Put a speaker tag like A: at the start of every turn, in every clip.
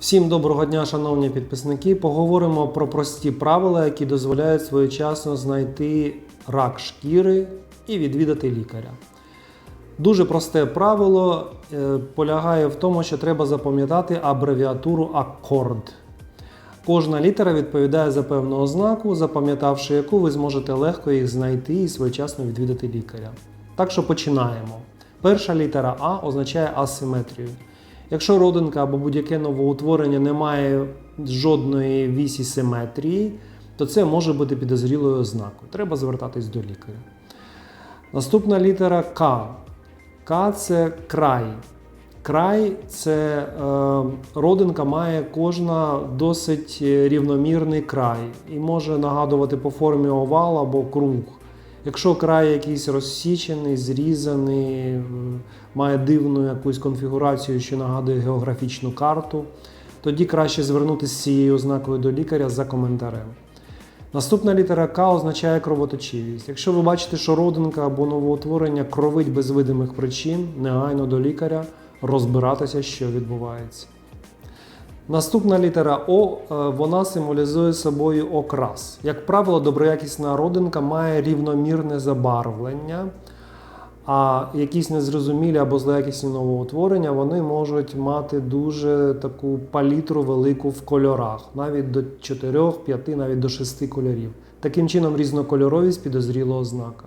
A: Всім доброго дня, шановні підписники. Поговоримо про прості правила, які дозволяють своєчасно знайти рак шкіри і відвідати лікаря. Дуже просте правило е, полягає в тому, що треба запам'ятати абревіатуру акорд. Кожна літера відповідає за певну ознаку, запам'ятавши яку ви зможете легко їх знайти і своєчасно відвідати лікаря. Так що починаємо. Перша літера А означає асиметрію. Якщо родинка або будь-яке новоутворення не має жодної вісі симетрії, то це може бути підозрілою ознакою. Треба звертатись до лікаря. Наступна літера К. К це край. Край це е, родинка має кожна досить рівномірний край і може нагадувати по формі овал або круг. Якщо край якийсь розсічений, зрізаний, має дивну якусь конфігурацію, що нагадує географічну карту, тоді краще звернутися з цією ознакою до лікаря за коментарем. Наступна літера К означає кровоточивість. Якщо ви бачите, що родинка або новоутворення кровить без видимих причин, негайно до лікаря розбиратися, що відбувається. Наступна літера О, е, вона символізує собою окрас. Як правило, доброякісна родинка має рівномірне забарвлення, а якісь незрозумілі або злоякісні новоутворення вони можуть мати дуже таку палітру велику в кольорах, навіть до 4, 5, навіть до 6 кольорів. Таким чином, різнокольоровість підозріла ознака.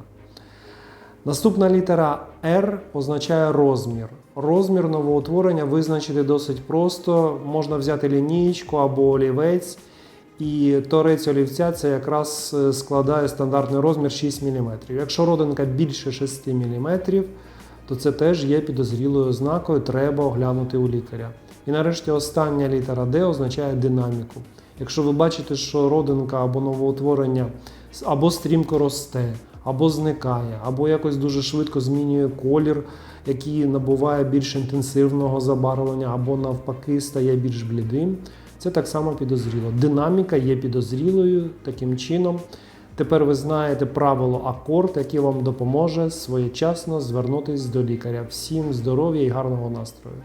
A: Наступна літера R означає розмір. Розмір новоутворення визначити досить просто. Можна взяти лінієчку або олівець, і торець олівця це якраз е, складає стандартний розмір 6 мм. Якщо родинка більше 6 мм, то це теж є підозрілою ознакою, треба оглянути у лікаря. І нарешті остання літера D означає динаміку. Якщо ви бачите, що родинка або новоутворення або стрімко росте, або зникає, або якось дуже швидко змінює колір, який набуває більш інтенсивного забарвлення, або навпаки стає більш блідим. Це так само підозріло. Динаміка є підозрілою таким чином. Тепер ви знаєте правило акорд, яке вам допоможе своєчасно звернутися до лікаря. Всім здоров'я і гарного настрою!